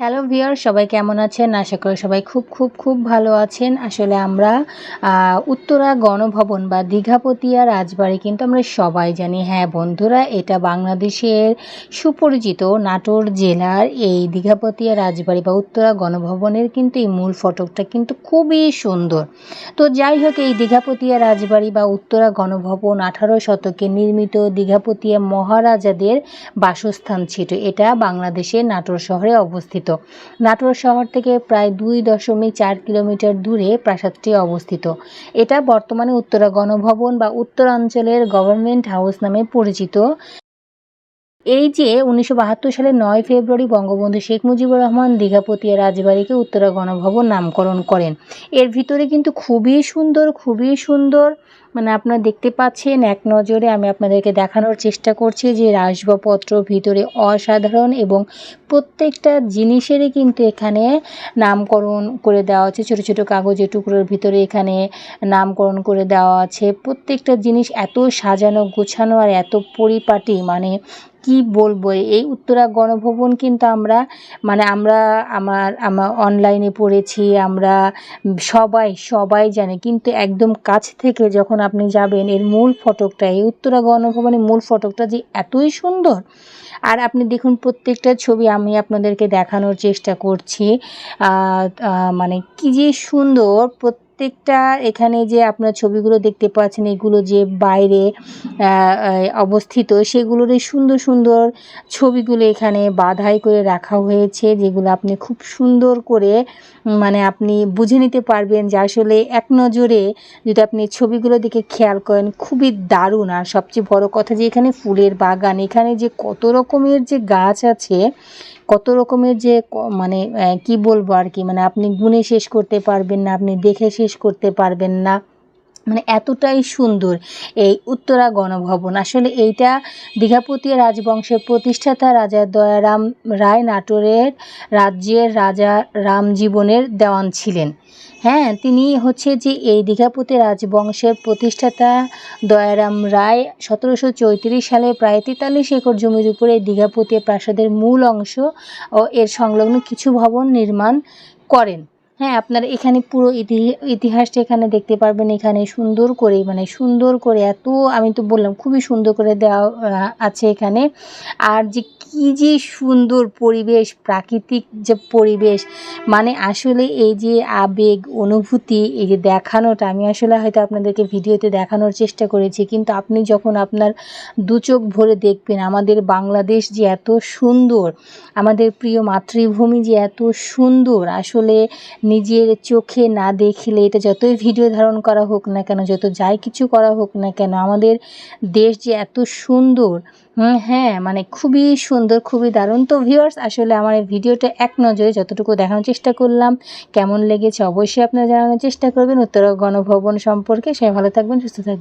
Hello viewer সবাই কেমন আছেন? আশা করি সবাই খুব খুব খুব ভালো আছেন। আসলে আমরা উত্তরা গণভবন বা দীঘাপতিয়া রাজবাড়ি কিন্তু আমরা সবাই জানি। হ্যাঁ বন্ধুরা, এটা বাংলাদেশের সুপরিচিত নাটোর জেলার এই দীঘাপতিয়া রাজবাড়ি বা উত্তরা গণভবনের কিন্তু এই মূল ফটকটা কিন্তু খুবই সুন্দর। তো যাই হোক, এই দীঘাপতিয়া রাজবাড়ি বা উত্তরা গণভবন আঠারো শতকে নির্মিত দীঘাপতিয়া মহারাজাদের বাসস্থান ছিল। এটা বাংলাদেশের নাটোর শহরে অবস্থিত। নাটোর শহর থেকে প্রায় দুই দশমিক চার কিলোমিটার দূরে প্রাসাদটি অবস্থিত। এটা বর্তমানে উত্তরা গণভবন বা উত্তরাঞ্চলের গভর্নমেন্ট হাউস নামে পরিচিত। এই যে উনিশশো বাহাত্তর সালের নয় ফেব্রুয়ারি বঙ্গবন্ধু শেখ মুজিবুর রহমান দীঘাপতিয়া রাজবাড়িকে উত্তরা গণভবন নামকরণ করেন। এর ভিতরে কিন্তু খুবই সুন্দর খুবই সুন্দর মানে আপনারা দেখতে পাচ্ছেন এক নজরে আমি আপনাদেরকে দেখানোর চেষ্টা করছি যে আসবাবপত্র ভিতরে অসাধারণ এবং প্রত্যেকটা জিনিসেরই কিন্তু এখানে নামকরণ করে দেওয়া আছে। ছোট ছোট কাগজের টুকরোর ভিতরে এখানে নামকরণ করে দেওয়া আছে। প্রত্যেকটা জিনিস এত সাজানো, গোছানো আর এত পরিপাটি মানে কি বলব? এই উত্তরা গণভবন কিন্তু আমরা মানে আমরা আমার আমার অনলাইনে পড়েছি, আমরা সবাই সবাই জানে। কিন্তু একদম কাছ থেকে যখন আপনি যাবেন, এর মূল ফটকটা, এই উত্তরা গণভবনের মূল ফটকটা যে এতই সুন্দর। আর আপনি দেখুন, প্রত্যেকটা ছবি আমি আপনাদেরকে দেখানোর চেষ্টা করছি। মানে কি যে সুন্দর প্রত্যেকটা এখানে যে আপনার ছবিগুলো দেখতে পাচ্ছেন, এগুলো যে বাইরে অবস্থিত সেগুলোর সুন্দর সুন্দর ছবিগুলো এখানে বাধাই করে রাখা হয়েছে, যেগুলো আপনি খুব সুন্দর করে মানে আপনি বুঝে নিতে পারবেন যে আসলে এক নজরে যদি আপনি ছবিগুলো দিকে খেয়াল করেন, খুবই দারুণ। আর সবচেয়ে বড় কথা যে এখানে ফুলের বাগান, এখানে যে কত রকমের যে গাছ আছে কত রকমের যে মানে কি বলব আর কি? মানে আপনি গুনে শেষ করতে পারবেন না, আপনি দেখে শেষ করতে পারবেন না। মানে এতটাই সুন্দর এই উত্তরা গণভবন। আসলে এইটা দীঘাপতি রাজবংশের প্রতিষ্ঠাতা রাজা দয়ারাম রায় নাটোরের রাজ্যের রাজা রামজীবনের দেওয়ান ছিলেন। হ্যাঁ তিনি হচ্ছে যে এই দীঘাপতি রাজবংশের প্রতিষ্ঠাতা দয়ারাম রায় সতেরোশো চৌত্রিশ সালে প্রায় তেতাল্লিশ একর জমির উপরে দীঘাপতি প্রাসাদের মূল অংশ ও এর সংলগ্ন কিছু ভবন নির্মাণ করেন। হ্যাঁ আপনারা এখানে পুরো ইতি- ইতিহাসটা এখানে দেখতে পারবেন। এখানে সুন্দর করে মানে সুন্দর করে এত, আমি তো বললাম, খুবই সুন্দর করে দেওয়া আছে এখানে। আর যে কি যে সুন্দর পরিবেশ, প্রাকৃতিক যে পরিবেশ মানে আসলে এই যে আবেগ, অনুভূতি, এই যে দেখানোটা, আমি আসলে হয়তো আপনাদেরকে ভিডিওতে দেখানোর চেষ্টা করেছি, কিন্তু আপনি যখন আপনার দু চোখ ভরে দেখবেন, আমাদের বাংলাদেশ যে এত সুন্দর, আমাদের প্রিয় মাতৃভূমি যে এত সুন্দর, আসলে নিজের চোখে না দেখলে এটা যতই ভিডিও ধারণ করা হোক না কেন, যত যাই কিছু করা হোক না কেন, আমাদের দেশ যে এত সুন্দর হ্যাঁ মানে খুবই সুন্দর, খুবই দারুণ। তো ভিউয়ার্স আসলে আমার এই ভিডিওটা এক নজরে যতটুকু দেখানোর চেষ্টা করলাম, কেমন লেগেছে অবশ্যই আপনারা জানানোর চেষ্টা করবেন। উত্তরা গণভবন সম্পর্কে সে ভালো থাকবেন, সুস্থ থাকবেন।